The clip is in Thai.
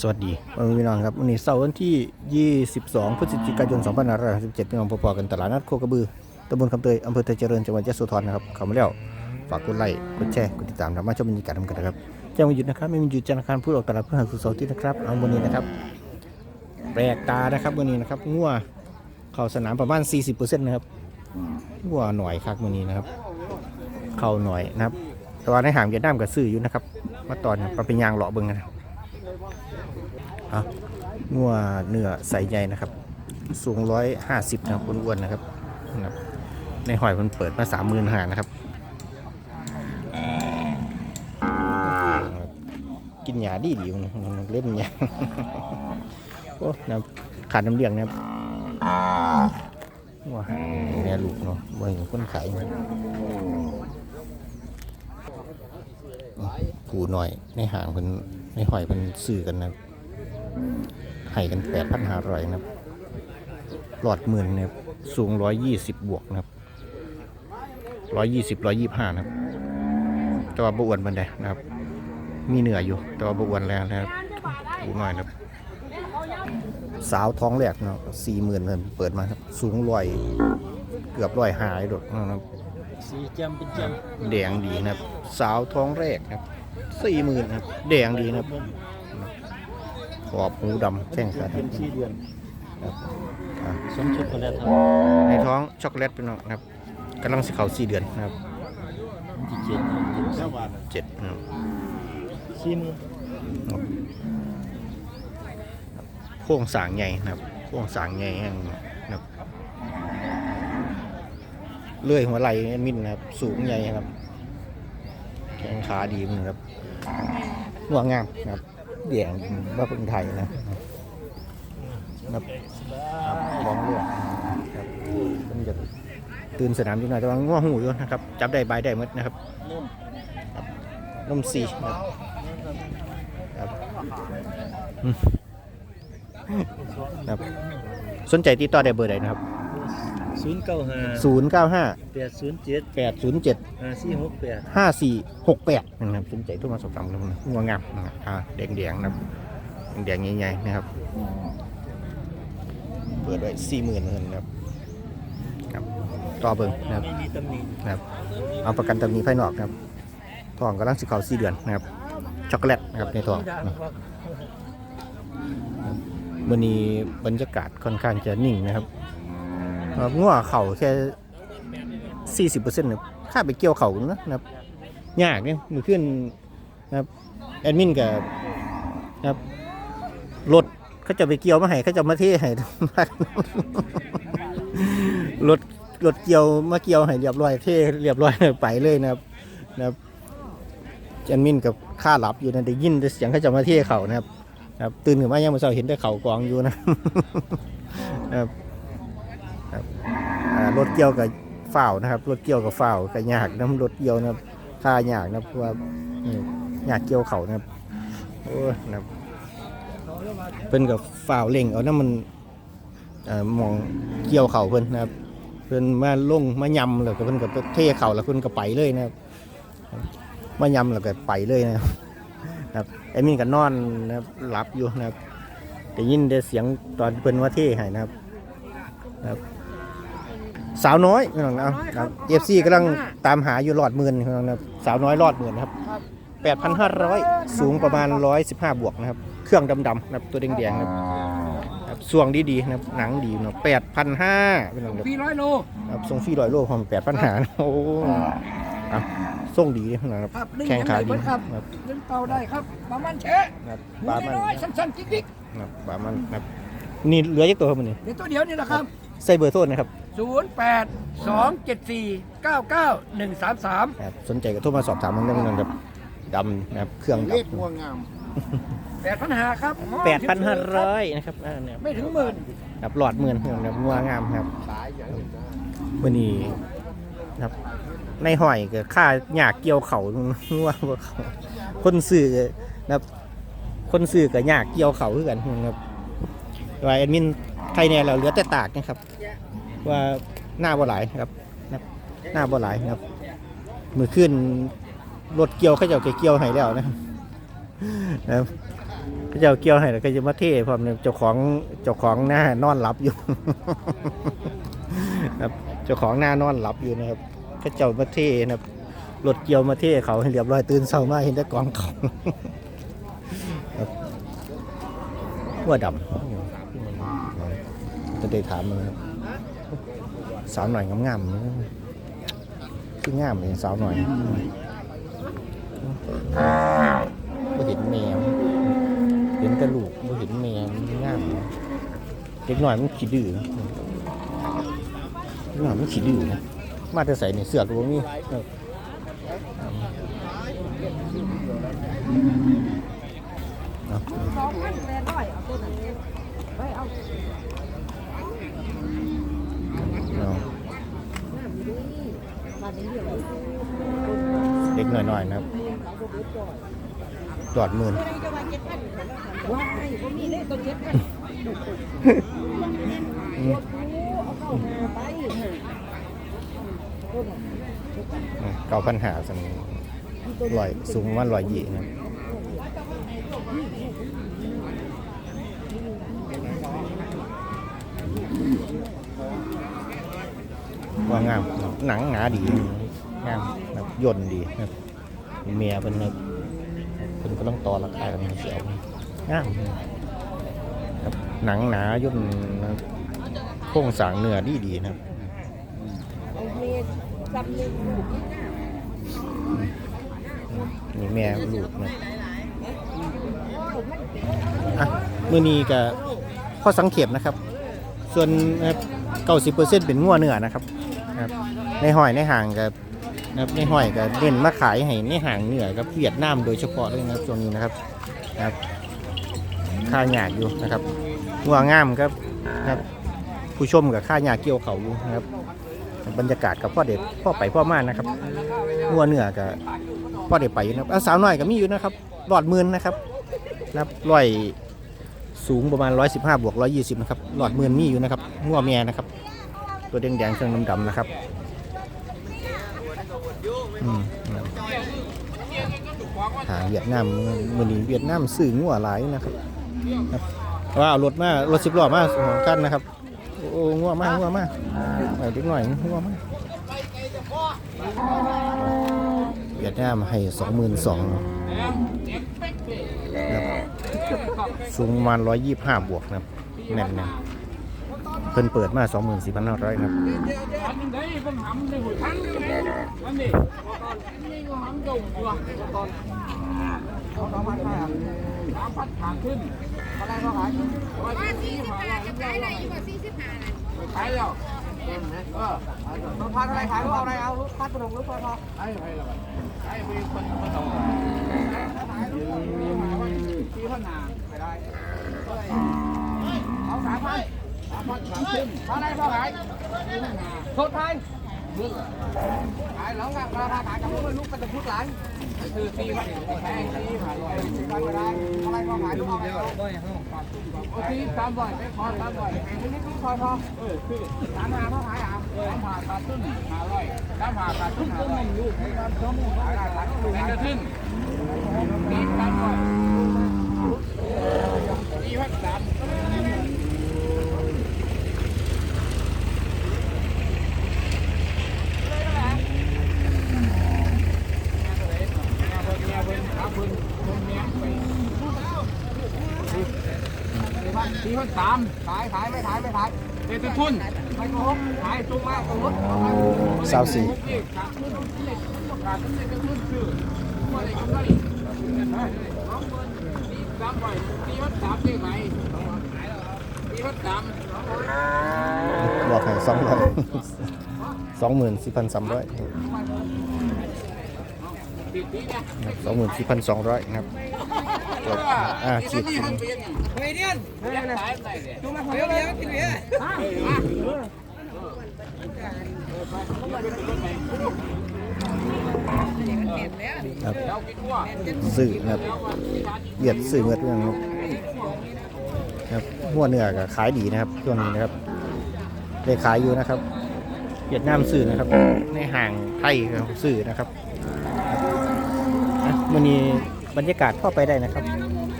สวัสดีพี่น้องครับวันนี้เสาร์วันที่ 22 พฤศจิกายน 2567พี่น้องพบกันตลาดนัดโคกระบือตำบลคำเตยอำเภอไทยเจริญจังหวัดยะโสธรนะครับเข้ามาแล้วฝากกดไลค์กดแชร์กดติดตามนะมาชมบรรยากาศกันนะครับแจ้งวันหยุดนะครับไม่มีหยุดธนาคารผู้ออกตลาดเพื่อหาสุขเสาร์ที่นะครับเอาวันนี้นะครับแปลกตานะครับวันนี้นะครับงัวเข้าสนามประมาณ 40%นะครับงัวหน่อยครับวันนี้นะครับ เข้าหน่อยนะครับแต่ว่าในหางเวียดนามก็ซื้ออยู่นะครับมาตอนนี้มาเป็นยางหล่อเบิ้งนะครับ อะงัวเนื้อใสใหญ่นะครับ สูงร้อยห้าสิบนะครับอ้วนนะครับ ในหอยมันเปิดมาสามหมื่นหานะครับ กินหยาดีดีมันเล่นหยาโอ้นะขาดน้ำเลี้ยงนะครับว้าแม่ลูกเนาะบ่เห็นคนขายมันผูหน่อยในหางเป็นในหอยเป็นสื่อกันนะ ให้กันแปดพันห้าร้อยนะครับหลอดหมื่นนะครับสูงร้อยยี่สิบบวกนะครับร้อยยี่สิบร้อยยี่ห้านะครับแต่ว่าบอ้วนบันไดนะครับ มีเหนืออยู่ แต่ว่าบอ้วนแล้วนะครับดูหน่อยนะครับ สาวท้องแรกเนาะสี่หมื่นเงินเปิดมาครับ สูงร้อยเกือบร้อยหายดอกนะครับสีจำเป็นจแดงดีนะครับ สาวท้องแรกนะครับสี่หมื่นครับ แดงดีนะครับข อบหูดำแข้งขาำเป็นดำสี่เดือนครับอะสมช็อกโกแลตครับในท้องช็อกโกแลตเป็นน้องนะครับกำลังสิเขาสี่เดือนนะครับมันจะเจ็ดเจ็ดเก้าบาทเจ็ดนะครับสี่หมื่นโค้งสร้างใหญ่นะครับโค้งสร้างใหญ่แห่งนะครับเลื่อยหัวไหล่แอดมินนะครับ สูงใหญ่ครับแข้งขาดีมันครับหัวงามนะครับ เดี่ยงว่าเป็นไทยนะนะครับครับลองเลือกนะครับมันจะตื่นสนามอยู่หน่อยแต่ว่าง่วงหูอยู่นะครับ จับได้ใบได้หมดนะครับนมสีนะครับครับ สนใจติดต่อได้เบอร์ใดนะครับ ศูนย์เก้าห้า095 แปดศูนย์เจ็ด807 ห้าสี่หกแปด5468นะครับสนใจโทุกมาสอบถามกันนะงัวงามนะครับอ่าแดงๆนะครับแดงๆใหญ่ๆนะครับ เปิดไว้40,000เงินนะครับครับต่อเบิ่งนะครับ ไม่มีตำหนินะครับเอาประกันตำหนิภายนอกนะครับทองกำลังสิเข้า4เดือนนะครับช็อกโกแลตนะครับในทองไม่ด่านะครับวันนี้บรรยากาศค่อนข้างจะนิ่งนะครับ เอ่องัวเข่าแค่40%เปอร์เซ็นี่ยค่าไปเกี่ยวเข่านะนะครับยากเนี่ยมือขึ้นนะครับแอดมินกับนะครับรถเขาจะไปเกี่ยวมาให้เขาจะมาเทให้รถรถเกี่ยวมาเกี่ยวให้เรียบร้อยเทเรียบร้อยไปเลยนะครับนะครับแอดมินกับค่าหลับอยู่นะได้ยินแต่เสียงเขาจะมาเทเข่านะครับครับตื่นขึ้นมายังมาเช้าเห็นแต่เขากองอยู่นะครับ รถเกี่ยวกับฝ้าวนะครับ รถเกี่ยวกับฝ้าวกับยากน้ำรถเกี่ยวนะครับค่ายากนะเพราะว่านี่ยากเกี่ยวเขานะครับโอ้ยนะครับเพิ่นกับฝ้าวเล่งเอาน้ำมันเอ่อมองเกี่ยวเขาเพิ่นนะครับ เพิ่นมาลงมายำแล้วก็เพิ่นกับเทเข่าแล้วเพิ่นก็ไปเลยนะครับมายำแล้วก็ไปเลยนะครับครับไอ้มินก็นอนนะครับหลับอยู่นะครับได้ยินแต่เสียงตอนเพิ่นว่าเท่ให้นะครับนะครับ สาวน้อยพี่น้องนะครับเอฟซีกำลังตามหาอยู่หลอดหมื่นพี่น้องนะครับสาวน้อยหลอดหมื่นนะครับแปดพันห้าร้อยสูงประมาณร้อยสิบห้าบวกนะครับ เครื่องดำๆนะครับตัวแดงๆนะครับครับส่วงดีๆนะครับหนังดีเนาะแปดพันห้าพี่น้องครับพี่ร้อยโลครับทรงฟรีร้อยโลพร้อมแปดพันหาโอ้อะส่งดีนะครับครับดึงแข้งขาดียังไงครับครับดึงเตาได้ครับประมาณเชะครับหมูปลามันน้อยๆสั้นๆจิ๊กครับปลามันครับนี่เหลือยักตัวครับมันนี่ๆเดี๋ยวตัวเดียวนี่แหละครับใส่เบอร์โทษนะครับ 0 8 2 7 4 9 9 1 3 3 ครับสนใจก็โทรมาสอบถามมันได้เหมือนกันครับดำนะครับเครื่องดเลขงัวงามแปดพันหาครับำแปดพันห้าร้อยนะครับอ่าเนี่ยไม่ถึงหมื่นครับหลอดหมื่นครับงัวงามครับวันนี้ครับ ในหอยก็ค่าหยากเกี่ยวเขางัวบ่เขาคนซื้อก็นะครับ คนซื้อก็หยากเกี่ยวเขาคือกันนะครับว่าแอดมินไทยเนี่ยเราเหลือแต่ตากนะครับ ว่าหน้าบ่หลายนะครับหน้าบ่หลายนะครับมือขึ้นรถเกี่ยวเขาเจ้าเกี่ยวให้แล้วนะครับนะครับเขาเจ้าเกี่ยวให้แล้วก็จะมาเทพร้อมเนี่ยเจ้าของเจ้าของหน้านอนหลับอยู่ครับเจ้าของหน้านอนหลับอยู่นะครับเขาเจ้ามาเทนะครับรถเกี่ยวมาเทเขาให้เรียบร้อยตื่นเช้ามาเห็นแต่กองเขาครับว่าดำจะได้ถามมันนะครับ สาวหน่อยงามๆนะคืองามเลยสาวหน่อยก็เห็นแมวเห็นกระลูกก็เห็นแมวงามเด็กหน่อยมันขี้ดื้อเด็กหน่อยมันขี้ดื้อนะมาแต่ใส่เนี่ยเสือกตรงนี้สองพันแปดร้อยเอาตัวนั้นไปเอา เด็กหน่อยๆนะครับจอดหมื่นเลขตัวเจ็ดพันอืมเอาเข้ามาไปเก้าพันหาสันลอยสูงประมันลอยยี่นะครับ ว่างาม หนังหนาดีงามแบบย่นดีครับเมียเป็นครับเป็นก็ต้องต่อราคากันเสียวงามครับหนังหนาย่นโครงสางเนื้อดีดีนะครับนี่แม่ลูกนะอะมือนี้ก็ข้อสังเกตนะครับ ส่วนเก้าสิบเปอร์เซ็นต์เป็นงัวเนื้อนะครับ ครับในหอยในห่างกับนะครับในหอยก็เด่นมาขายให้ในห่างเนื้อกับเวียดนามโดยเฉพาะเลยนะครับช่วงนี้นะครับนะครับค่าหยาดอยู่นะครับงัวงามครับนะครับ ผู้ชมกับค่าหยาดเกี่ยวเขาอยู่นะครับ บรรยากาศกับพ่อเด็ดพ่อไปพ่อมานะครับงัวเนื้อกับพ่อได้ไปอยู่นะครับอะสาวน้อยก็มีอยู่นะครับหลอดหมื่นนะครับนะครับร้อยสูงประมาณ 115บวก120 นะครับ หลอดหมื่นมีอยู่นะครับ งัวเมียนะครับ ตัวแดงๆเครื่องดำๆนะครับหาเวียดนามมือนี้เวียดนามซื้องัวหลายนะครับว่าเอารถมารถสิบล้อมาสองคันนะครับโอ้งัวมากงัวมาไปเด็กหน่อยงัวมากเวียดนามให้สองหมื่นสองสูงประมาณร้อยยี่ห้าบวกนะครับแน่นน เพิ่นเปิดมาสองหมื่นสี่พันห้าร้อยครับอันนี้ได้ผมทำได้หมดทั้งอันนี้นี่ก็ทำจงตัวตอนเอาสองพันไปอะสามพันขาขึ้นอะไรก็ขายว่าสี่สิบห้าจะขายอะไรอยู่ว่าสี่สิบห้าขายแล้วเออต้นพันอะไรขายเอาอะไรเอาลูกพันกระดงลูกพอพอขายไปแล้วขายไปคนคนต่อขายลูกสี่พันหาไปได้เอาสามพัน สามพันขาขึ้นอะไรก็ขายโทษไทยขายหลังราคาขายกับพวกลูกก็จะพูดหลายคือตีพันแพงตีผ่านลอยตีพันก็ได้อะไรก็ขายลูกเอาไปเอาโอ้ตีสามร้อยไม่พอสามร้อยนี่นี่พอพอเออคือสามหาเท่าขายอะสามหาตัดต้นหาร้อยสามหาตัดต้นหาร้อยลูกให้กันสองหมื่นขายได้ขายลูกกระทึ้นตีสามร้อยตีพันสาม สี่พันสามขายขายไม่ขายไม่ขายเด็ดทุนไม่โกหกขายจุกมากโกหกสาวสี่ขาดทุนขาดทุนเด็ดทุนซื้อว่าอะไรกันได้สองหมื่นสี่สามใบสี่พันสามได้ไหมสี่พันสามบอกให้สองร้อยสองหมื่นสี่พันสามร้อยติดที่เนี่ย สองหมื่นสี่พันสองร้อยนะครับอ่าขีดเฮ้ยเดียนเฮ้ยนะจุกมาเฮ้ยเดียนกินเบียร์ครับเรากินว่าสื่อนะครับเวียดสื่อเงินเรื่องครับหัวเนื้อก็ขายดีนะครับช่วงนี้นะครับได้ขายอยู่นะครับเวียดนามสื่อนะครับ ในห่างไทยครับสื่อนะครับ อะมื่อนี้บรรยากาศเข้าไปได้นะครับ